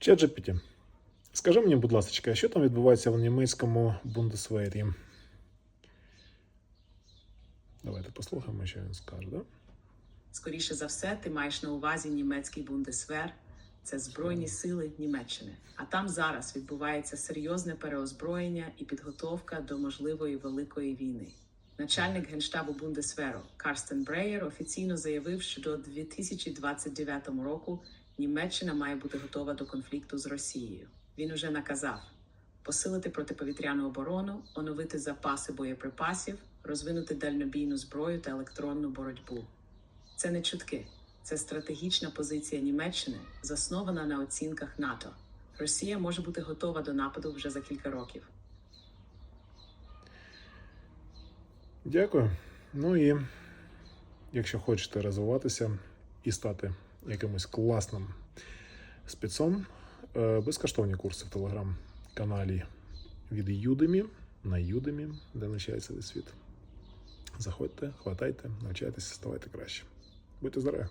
ChatGPT. Скажи мені, будь ласка, що там відбувається в німецькому Бундесвері? Давайте послухаємо, що він скаже, да? Скоріше за все, ти маєш на увазі німецький бундесвер. Це Збройні сили Німеччини. А там зараз відбувається серйозне переозброєння і підготовка до можливої великої війни. Начальник генштабу Бундесверу Карстен Бреєр офіційно заявив, що до 2029 року Німеччина має бути готова до конфлікту з Росією. Він уже наказав посилити протиповітряну оборону, оновити запаси боєприпасів, розвинути дальнобійну зброю та електронну боротьбу. Це не чутки, це стратегічна позиція Німеччини, заснована на оцінках НАТО. Росія може бути готова до нападу вже за кілька років. Дякую. Ну і якщо хочете розвиватися і стати якимось класним спецом, е, безкоштовні курси в телеграм-каналі від Юдемі на Юдемі, де навчається весь світ. Заходьте, хватайте, навчайтеся, ставайте краще. Будьте здорові!